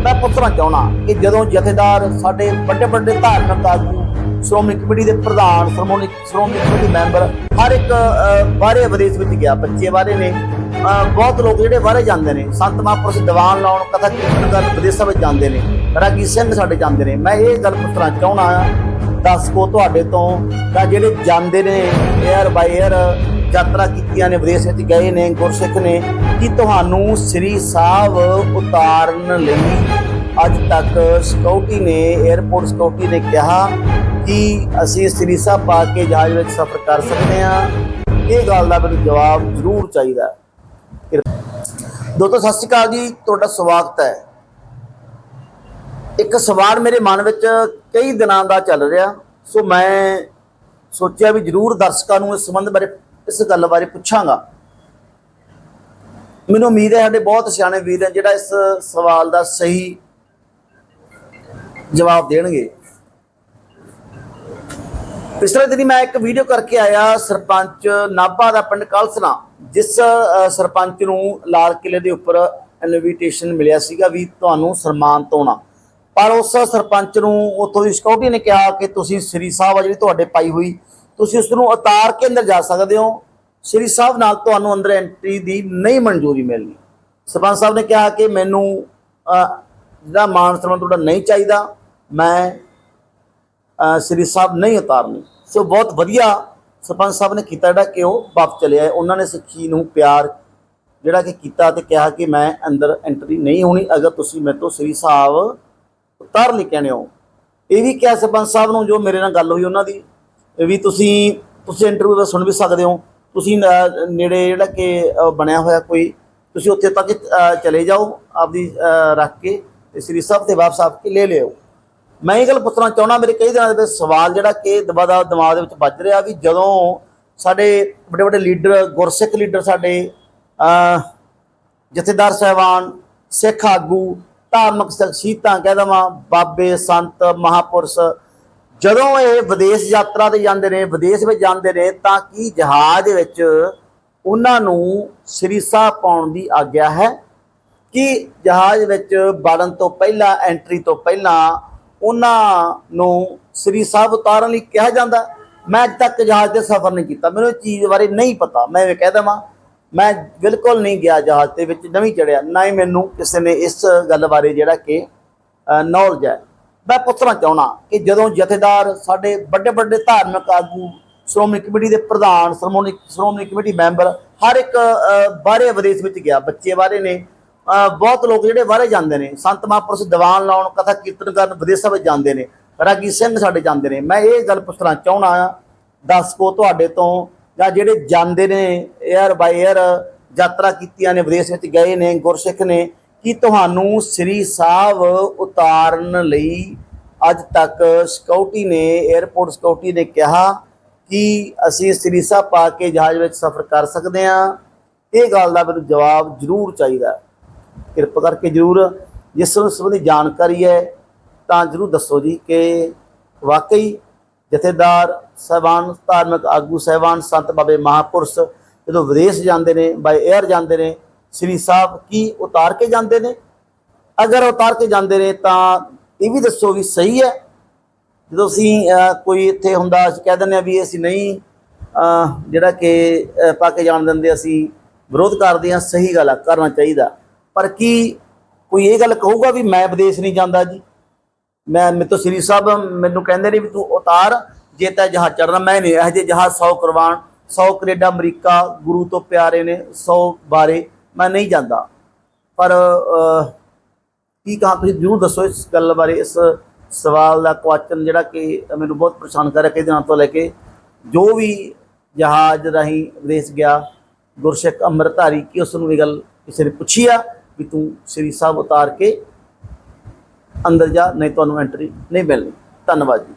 ਮੈਂ ਪੁੱਛਣਾ ਚਾਹਣਾ ਕਿ ਜਦੋਂ ਜਥੇਦਾਰ ਸਾਡੇ ਵੱਡੇ ਵੱਡੇ ਧਾਰਮਿਕ ਆਗੂ ਸ਼੍ਰੋਮਣੀ ਕਮੇਟੀ ਦੇ ਪ੍ਰਧਾਨ ਸ਼੍ਰੋਮਣੀ ਸ਼੍ਰੋਮਣੀ ਕਮੇਟੀ ਮੈਂਬਰ ਹਰ ਇੱਕ ਅਹ, ਬਾਹਰੇ ਵਿਦੇਸ਼ ਵਿੱਚ ਗਿਆ ਬੱਚੇ ਬਾਰੇ ਨੇ ਬਹੁਤ ਲੋਕ ਜਿਹੜੇ ਬਾਹਰੇ ਜਾਂਦੇ ਨੇ ਸੰਤ ਮਹਾਂਪੁਰਸ਼ ਦੀਵਾਨ ਲਾਉਣ ਕਥਾ ਕੀਰਤਨ ਕਰਨ ਵਿਦੇਸ਼ਾਂ ਵਿੱਚ ਜਾਂਦੇ ਨੇ ਰਾਗੀ ਸਿੰਘ ਸਾਡੇ ਜਾਂਦੇ ਨੇ। ਮੈਂ ਇਹ ਗੱਲ ਪੁੱਛਣਾ ਚਾਹਣਾ ਦੱਸ ਕੋ ਤੁਹਾਡੇ ਤੋਂ ਤਾਂ ਜਿਹੜੇ ਜਾਂਦੇ ਨੇ 에ਅਰ ਬਾਈ 에ਅਰ ਯਾਤਰਾ ਕੀਤੀਆਂ ਨੇ, ਵਿਦੇਸ਼ ਵਿੱਚ ਗਏ ਨੇ, ਗੁਰਸਿੱਖ ਨੇ, ਕਿ ਤੁਹਾਨੂੰ ਸ੍ਰੀ ਸਾਹਿਬ ਉਤਾਰਨ ਲਈ ਅੱਜ ਤੱਕ ਸਕਿਉਰਟੀ ਨੇ 에ਅਰਪੋਰਟ ਸਕਿਉਰਟੀ ਨੇ ਕਿਹਾ ਕਿ ਅਸੀਂ ਸ੍ਰੀ ਸਾਹਿਬ ਪਾ ਕੇ ਜਹਾਜ਼ ਵਿੱਚ ਸਫ਼ਰ ਕਰ ਸਕਦੇ ਹਾਂ ਇਹ ਗੱਲ ਦਾ ਮੈਨੂੰ ਜਵਾਬ ਜ਼ਰੂਰ ਚਾਹੀਦਾ ਹੈ। ਦੋਸਤੋ, ਸਤਿ ਸ਼੍ਰੀ ਅਕਾਲ ਜੀ, ਤੁਹਾਡਾ ਸਵਾਗਤ ਹੈ ਇੱਕ ਸਵਾਲ ਮੇਰੇ ਮਨ ਵਿੱਚ ਕਈ ਦਿਨਾਂ ਦਾ ਚੱਲ ਰਿਹਾ, ਸੋ ਮੈਂ ਸੋਚਿਆ ਵੀ ਜਰੂਰ ਦਰਸ਼ਕਾਂ ਨੂੰ ਇਸ ਸੰਬੰਧ ਬਾਰੇ ਇਸ ਗੱਲ ਬਾਰੇ ਪੁੱਛਾਂਗਾ। ਮੈਨੂੰ ਉਮੀਦ ਹੈ ਸਾਡੇ ਬਹੁਤ ਸਿਆਣੇ ਵੀਰ ਹੈ ਜਿਹੜਾ ਇਸ ਸਵਾਲ ਦਾ ਸਹੀ ਜਵਾਬ ਦੇਣਗੇ। ਪਿਛਲੇ ਦਿਨੀ ਮੈਂ ਇੱਕ ਵੀਡੀਓ ਕਰਕੇ ਆਇਆ ਸਰਪੰਚ ਨਾਭਾ ਦਾ ਪਿੰਡ ਕਲਸਨਾ, ਜਿਸ ਸਰਪੰਚ ਨੂੰ ਲਾਲ ਕਿਲੇ ਦੇ ਉੱਪਰ ਇਨਵੀਟੇਸ਼ਨ ਮਿਲਿਆ ਸੀਗਾ ਵੀ ਤੁਹਾਨੂੰ ਸਨਮਾਨਿਤ ਹੋਣਾ ਪਰ ਉਸ ਸਰਪੰਚ ਨੂੰ ਉੱਥੋਂ ਦੀ ਸਿਕਿਉਰਿਟੀ ਨੇ ਕਿਹਾ ਕਿ ਤੁਸੀਂ ਸ੍ਰੀ ਸਾਹਿਬ ਆ ਜਿਹੜੀ ਤੁਹਾਡੇ ਪਾਈ ਹੋਈ ਤੁਸੀਂ ਉਸ ਨੂੰ ਉਤਾਰ ਕੇ ਅੰਦਰ ਜਾ ਸਕਦੇ ਹੋ। ਸ੍ਰੀ ਸਾਹਿਬ ਨਾਲ ਤੁਹਾਨੂੰ ਅੰਦਰ ਐਂਟਰੀ ਦੀ ਨਹੀਂ ਮਨਜ਼ੂਰੀ ਮਿਲਣੀ। ਸਰਪੰਚ ਸਾਹਿਬ ਨੇ ਕਿਹਾ ਕਿ ਮੈਨੂੰ ਜਿਹੜਾ ਮਾਨ ਸਨਮਾਨ ਤੁਹਾਡਾ ਨਹੀਂ ਚਾਹੀਦਾ, ਮੈਂ ਸ੍ਰੀ ਸਾਹਿਬ ਨਹੀਂ ਉਤਾਰਨੀ। ਸੋ ਬਹੁਤ ਵਧੀਆ ਸਰਪੰਚ ਸਾਹਿਬ ਨੇ ਕੀਤਾ ਜਿਹੜਾ ਕਿ ਉਹ ਵਾਪਸ ਚਲੇ ਆਏ। ਉਹਨਾਂ ਨੇ ਸਿੱਖੀ ਨੂੰ ਪਿਆਰ ਜਿਹੜਾ ਕਿ ਕੀਤਾ ਤੇ ਕਿਹਾ ਕਿ ਮੈਂ ਅੰਦਰ ਐਂਟਰੀ ਨਹੀਂ ਹੋਣੀ। ਅਗਰ ਤੁਸੀਂ ਮੇਰੇ ਤੋਂ ਸ੍ਰੀ ਸਾਹਿਬ ਉਤਾਰ ਲਈ ਹੋ। ਇਹ ਵੀ ਕਿਹਾ ਸਰਪੰਚ ਸਾਹਿਬ ਨੂੰ ਜੋ ਮੇਰੇ ਨਾਲ ਗੱਲ ਹੋਈ ਉਹਨਾਂ ਦੀ। ਵੀ ਤੁਸੀਂ ਤੁਸੀਂ ਇੰਟਰਵਿਊ ਦਾ ਸੁਣ ਵੀ ਸਕਦੇ ਹੋ। ਤੁਸੀਂ ਨੇੜੇ ਜਿਹੜਾ ਕਿ ਬਣਿਆ ਹੋਇਆ ਕੋਈ, ਤੁਸੀਂ ਉੱਥੇ ਤੱਕ ਚਲੇ ਜਾਓ ਆਪਦੀ ਰੱਖ ਕੇ ਤੇ ਸ੍ਰੀ ਸਾਹਿਬ ਤੇ ਵਾਪਸ ਆਪ ਕੇ ਲੈ ਲਿਓ। ਮੈਂ ਇਹ ਗੱਲ ਪੁੱਛਣਾ ਚਾਹੁੰਦਾ, ਮੇਰੇ ਕਈ ਦਿਨਾਂ ਦੇ ਵਿੱਚ ਸਵਾਲ ਜਿਹੜਾ ਕਿ ਦਬਾਦਾ ਦਿਮਾਗ ਦੇ ਵਿੱਚ ਵੱਜ ਰਿਹਾ ਵੀ ਜਦੋਂ ਸਾਡੇ ਵੱਡੇ ਵੱਡੇ ਲੀਡਰ, ਗੁਰਸਿੱਖ ਲੀਡਰ ਸਾਡੇ ਜਥੇਦਾਰ ਸਾਹਿਬਾਨ, ਸਿੱਖ ਆਗੂ, ਧਾਰਮਿਕ ਸ਼ਖਸੀਅਤਾਂ ਕਹਿ ਦਵਾਂ, ਬਾਬੇ, ਸੰਤ, ਮਹਾਪੁਰਸ਼ ਜਦੋਂ ਇਹ ਵਿਦੇਸ਼ ਯਾਤਰਾ ਤੇ ਜਾਂਦੇ ਨੇ, ਵਿਦੇਸ਼ ਵਿੱਚ ਜਾਂਦੇ ਨੇ, ਤਾਂ ਕੀ ਜਹਾਜ਼ ਵਿੱਚ ਉਹਨਾਂ ਨੂੰ ਸ੍ਰੀ ਸਾਹਿਬ ਪਾਉਣ ਦੀ ਆਗਿਆ ਹੈ? ਕਿ ਜਹਾਜ਼ ਵਿੱਚ ਵੜਨ ਤੋਂ ਪਹਿਲਾਂ, ਐਂਟਰੀ ਤੋਂ ਪਹਿਲਾਂ ਉਹਨਾਂ ਨੂੰ ਸ੍ਰੀ ਸਾਹਿਬ ਉਤਾਰਨ ਲਈ ਕਿਹਾ ਜਾਂਦਾ? ਮੈਂ ਅੱਜ ਤੱਕ ਜਹਾਜ਼ ਤੇ ਸਫ਼ਰ ਨਹੀਂ ਕੀਤਾ। ਮੈਨੂੰ ਇਹ ਚੀਜ਼ ਬਾਰੇ ਨਹੀਂ ਪਤਾ। ਮੈਂ ਇਹ ਕਹਿ ਦਵਾਂ, ਮੈਂ ਬਿਲਕੁਲ ਨਹੀਂ ਗਿਆ ਜਹਾਜ਼ ਦੇ ਵਿੱਚ, ਨਵੀਂ ਚੜਿਆ। ਨਾ ਹੀ ਮੈਨੂੰ ਕਿਸੇ ਨੇ ਇਸ ਗੱਲ ਬਾਰੇ ਜਿਹੜਾ ਕਿ ਨੌਲੇਜ ਹੈ। ਮੈਂ ਪੁੱਛਣਾ ਚਾਹਣਾ ਕਿ ਜਦੋਂ ਜਥੇਦਾਰ ਸਾਡੇ ਵੱਡੇ ਵੱਡੇ ਧਾਰਮਿਕ ਆਗੂ, ਸ਼੍ਰੋਮਣੀ ਕਮੇਟੀ ਦੇ ਪ੍ਰਧਾਨ, ਸ਼੍ਰੋਮਣੀ ਸ਼੍ਰੋਮਣੀ ਕਮੇਟੀ ਮੈਂਬਰ, ਹਰ ਇੱਕ ਬਾਹਰੇ ਵਿਦੇਸ਼ ਵਿੱਚ ਗਿਆ, ਬੱਚੇ ਬਾਹਰੇ ਨੇ ਬਹੁਤ ਲੋਕ ਜਿਹੜੇ ਬਾਹਰੇ ਜਾਂਦੇ ਨੇ, ਸੰਤ ਮਹਾਂਪੁਰਸ਼ ਦੀਵਾਨ ਲਾਉਣ, ਕਥਾ ਕੀਰਤਨ ਕਰਨ ਵਿਦੇਸ਼ਾਂ ਵਿੱਚ ਜਾਂਦੇ ਨੇ, ਰਾਗੀ ਸਿੰਘ ਸਾਡੇ ਜਾਂਦੇ ਨੇ। ਮੈਂ ਇਹ ਗੱਲ ਪੁੱਛਣਾ ਚਾਹਣਾ ਆ ਦੱਸ ਕੋ ਤੁਹਾਡੇ ਤੋਂ, ਜਾਂ ਜਿਹੜੇ ਜਾਂਦੇ ਨੇ 에ਅਰ ਬਾਈ 에ਅਰ ਯਾਤਰਾ ਕੀਤੀਆਂ ਨੇ, ਵਿਦੇਸ਼ ਵਿੱਚ ਗਏ ਨੇ, ਗੁਰਸਿੱਖ ਨੇ ਕਿ ਤੁਹਾਨੂੰ ਸ੍ਰੀ ਸਾਹਿਬ ਉਤਾਰਨ ਲਈ ਅੱਜ ਤੱਕ ਸਕਿਉਰਟੀ ਨੇ 에ਅਰਪੋਰਟ ਸਕਿਉਰਟੀ ਨੇ ਕਿਹਾ ਕਿ ਅਸੀਂ ਸ੍ਰੀ ਸਾਹਿਬ ਪਾ ਕੇ ਜਹਾਜ਼ ਵਿੱਚ ਸਫ਼ਰ ਕਰ ਸਕਦੇ ਹਾਂ। ਇਹ ਗੱਲ ਦਾ ਮੈਨੂੰ ਜਵਾਬ ਜ਼ਰੂਰ ਚਾਹੀਦਾ ਕਿਰਪਾ ਕਰਕੇ ਜ਼ਰੂਰ ਜਿਸ ਸੰਬੰਧੀ ਜਾਣਕਾਰੀ ਹੈ, ਤਾਂ ਜ਼ਰੂਰ ਦੱਸੋ ਜੀ ਕਿ ਵਾਕਈ ਜਥੇਦਾਰ ਸਹਿਬਾਨ, ਧਾਰਮਿਕ ਆਗੂ ਸਹਿਬਾਨ ਸੰਤ ਬਾਬੇ ਮਹਾਪੁਰਸ਼ ਜਦੋਂ ਵਿਦੇਸ਼ ਜਾਂਦੇ ਨੇ ਬਾਈ 에ਅਰ ਜਾਂਦੇ ਨੇ ਸ੍ਰੀ ਸਾਹਿਬ ਕੀ ਉਤਾਰ ਕੇ ਜਾਂਦੇ ਨੇ? ਅਗਰ ਉਤਾਰ ਕੇ ਜਾਂਦੇ ਨੇ ਤਾਂ ਇਹ ਵੀ ਦੱਸੋ ਵੀ ਸਹੀ ਹੈ। ਜਦੋਂ ਅਸੀਂ ਕੋਈ ਇੱਥੇ ਹੁੰਦਾ, ਅਸੀਂ ਕਹਿ ਦਿੰਦੇ ਆ ਵੀ ਅਸੀਂ ਨਹੀਂ ਜਿਹੜਾ ਕਿ ਪਾ ਕੇ ਜਾਣ ਦਿੰਦੇ, ਅਸੀਂ ਵਿਰੋਧ ਕਰਦੇ ਆ ਸਹੀ ਗੱਲ ਆ, ਕਰਨਾ ਚਾਹੀਦਾ। ਪਰ ਕੀ ਕੋਈ ਇਹ ਗੱਲ ਕਹੂਗਾ ਵੀ ਮੈਂ ਵਿਦੇਸ਼ ਨਹੀਂ ਜਾਂਦਾ ਜੀ? ਮੈਂ ਮੇਰੇ ਤੋਂ ਸ੍ਰੀ ਸਾਹਿਬ ਮੈਨੂੰ ਕਹਿੰਦੇ ਨੇ ਵੀ ਤੂੰ ਉਤਾਰ, ਜੇ ਤਾਂ ਜਹਾਜ਼ ਚੜਨਾ ਮੈਂ ਨਹੀਂ, ਇਹ ਜਿਹੇ ਜਹਾਜ਼ 100 ਕਰਵਾਣ 100 ਕੈਨੇਡਾ ਅਮਰੀਕਾ ਗੁਰੂ ਤੋਂ ਪਿਆਰੇ ਨੇ 100 ਬਾਰੇ ਮੈਂ ਨਹੀਂ ਜਾਂਦਾ। ਪਰ ਕੀ ਕਹਾਂ, ਤੁਸੀਂ ਜ਼ਰੂਰ ਦੱਸੋ ਇਸ ਗੱਲ ਬਾਰੇ, ਇਸ ਸਵਾਲ ਦਾ ਕੁਐਸਚਨ ਜਿਹੜਾ ਕਿ ਮੈਨੂੰ ਬਹੁਤ ਪਰੇਸ਼ਾਨ ਕਰ ਰਿਹਾ, ਕਈ ਦਿਨਾਂ ਤੋਂ ਲੈ ਕੇ ਜੋ ਵੀ ਜਹਾਜ਼ ਰਾਹੀਂ ਵਿਦੇਸ਼ ਗਿਆ ਗੁਰਸਿੱਖ ਅੰਮ੍ਰਿਤਧਾਰੀ ਕਿ ਉਸ ਨੂੰ ਇਹ ਗੱਲ ਕਿਸੇ ਨੇ ਪੁੱਛੀ ਆ ਵੀ ਤੂੰ ਸ੍ਰੀ ਸਾਹਿਬ ਉਤਾਰ ਕੇ ਅੰਦਰ ਜਾ, ਨਹੀਂ ਤੁਹਾਨੂੰ ਐਂਟਰੀ ਨਹੀਂ ਮਿਲਣੀ। ਧੰਨਵਾਦ ਜੀ।